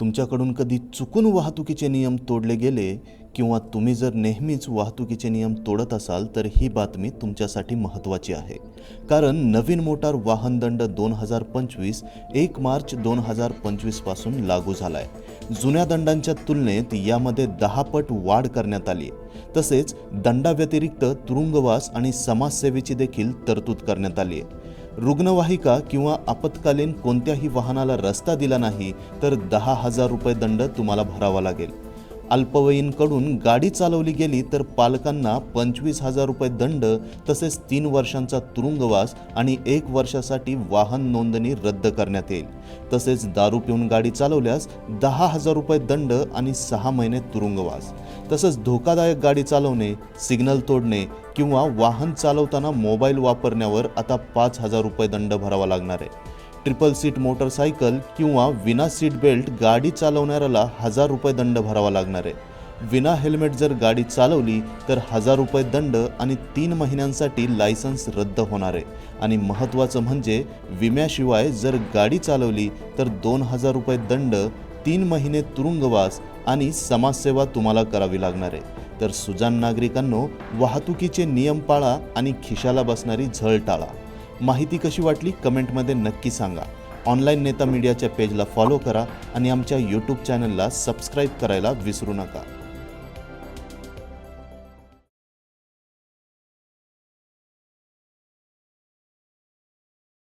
तुमच्याकडून कधी चुकून वाहतुकीचे नियम तोडले गेले किंवा तुम्ही जर नेहमीच वाहतुकीचे नियम तोडत असाल तर ही बातमी तुमच्यासाठी महत्त्वाची आहे. कारण नवीन मोटार वाहन दंड दोन हजार पंचवीस एक मार्च दोन हजार पंचवीसपासून लागू झाला आहे जुन्या दंडांच्या तुलनेत यामध्ये दहा पट वाढ करण्यात आली. आहे तसेच दंडाव्यतिरिक्त तुरुंगवास आणि समाजसेवेची देखील तरतूद करण्यात आली आहे. रुग्णवाहिका किंवा आपत्कालीन कोणत्याही वाहनाला रस्ता दिला नाही तर दहा हजार रुपये दंड तुम्हाला भरावा लागेल. अल्पवयीनकडून गाडी चालवली गेली तर पालकांना पंचवीस हजार रुपये दंड तसेच तीन वर्षांचा तुरुंगवास आणि एक वर्षासाठी वाहन नोंदणी रद्द करण्यात येईल. तसेच दारू पिऊन गाडी चालवल्यास दहा हजार रुपये दंड आणि सहा महिने तुरुंगवास. तसंच धोकादायक गाडी चालवणे सिग्नल तोडणे किंवा वाहन चालवताना मोबाईल वापरण्यावर आता पाच हजार रुपये दंड भरावा लागणार आहे. ट्रिपल सीट मोटरसायकल किंवा विना सीट बेल्ट गाडी चालवणाऱ्याला हजार रुपये दंड भरावा लागणार आहे. विना हेल्मेट जर गाडी चालवली तर हजार रुपये दंड आणि तीन महिन्यांसाठी लायसन्स रद्द होणार आहे. आणि महत्त्वाचं म्हणजे विम्याशिवाय जर गाडी चालवली तर दोन हजार रुपये दंड तीन महिने तुरुंगवास आणि समाजसेवा तुम्हाला करावी लागणार आहे. तर सुजान नागरिकांनो वाहतुकीचे नियम पाळा आणि खिशाला बसणारी झळ टाळा. माहिती कशी वाटली? कमेंटमध्ये नक्की सांगा. ऑनलाईन नेता मीडियाच्या पेजला फॉलो करा आणि आमच्या यूट्यूब चॅनलला सबस्क्राईब करायला विसरू नका.